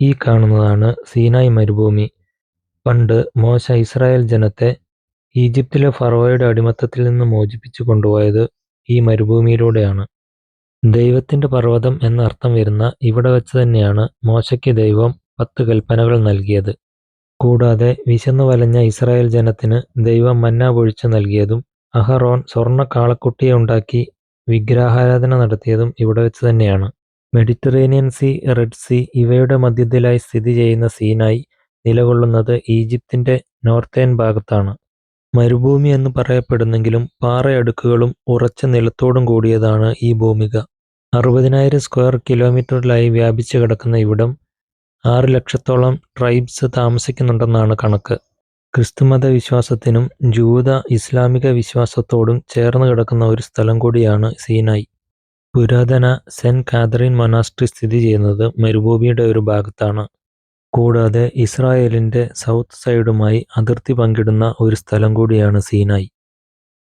ഈ കാണുന്നതാണ് സീനായ് മരുഭൂമി. പണ്ട് മോശ ഇസ്രായേൽ ജനത്തെ ഈജിപ്തിലെ ഫറോയുടെ അടിമത്തത്തിൽ നിന്ന് മോചിപ്പിച്ചു കൊണ്ടുപോയത് ഈ മരുഭൂമിയിലൂടെയാണ്. ദൈവത്തിന്റെ പർവതം എന്ന് അർത്ഥം വരുന്ന ഇവിടെ വെച്ച് തന്നെയാണ് മോശയ്ക്ക് ദൈവം പത്ത് കൽപ്പനകൾ നൽകിയത്. കൂടാതെ വിശന്നു വലഞ്ഞ ഇസ്രായേൽ ജനത്തിന് ദൈവം മന്ന പൊഴിച്ചു നൽകിയതും അഹറോൻ സ്വർണ കാളക്കുട്ടിയെ ഉണ്ടാക്കി വിഗ്രഹാരാധന നടത്തിയതും ഇവിടെ വെച്ച് തന്നെയാണ്. മെഡിറ്ററേനിയൻ സീ, റെഡ് സീ ഇവയുടെ മധ്യത്തിലായി സ്ഥിതി ചെയ്യുന്ന സീനായി നിലകൊള്ളുന്നത് ഈജിപ്തിന്റെ നോർത്തേൺ ഭാഗത്താണ്. മരുഭൂമി എന്ന് പറയപ്പെടുന്നെങ്കിലും പാറയടുക്കുകളും ഉറച്ച നിലത്തോടും കൂടിയതാണ് ഈ ഭൂമിക. അറുപതിനായിരം സ്ക്വയർ കിലോമീറ്ററിലായി വ്യാപിച്ചു കിടക്കുന്ന ഇവിടം ആറ് ലക്ഷത്തോളം ട്രൈബ്സ് താമസിക്കുന്നുണ്ടെന്നാണ് കണക്ക്. ക്രിസ്തുമത വിശ്വാസത്തിനും ജൂത, ഇസ്ലാമിക വിശ്വാസത്തോടും ചേർന്ന് കിടക്കുന്ന ഒരു സ്ഥലം കൂടിയാണ് സീനായ്. പുരാതന സെന്റ് കാതറിൻ മൊനാസ്ട്രി സ്ഥിതി ചെയ്യുന്നത് മരുഭൂമിയുടെ ഒരു ഭാഗത്താണ്. കൂടാതെ ഇസ്രായേലിന്റെ സൗത്ത് സൈഡുമായി അതിർത്തി പങ്കിടുന്ന ഒരു സ്ഥലം കൂടിയാണ് സീനായ്.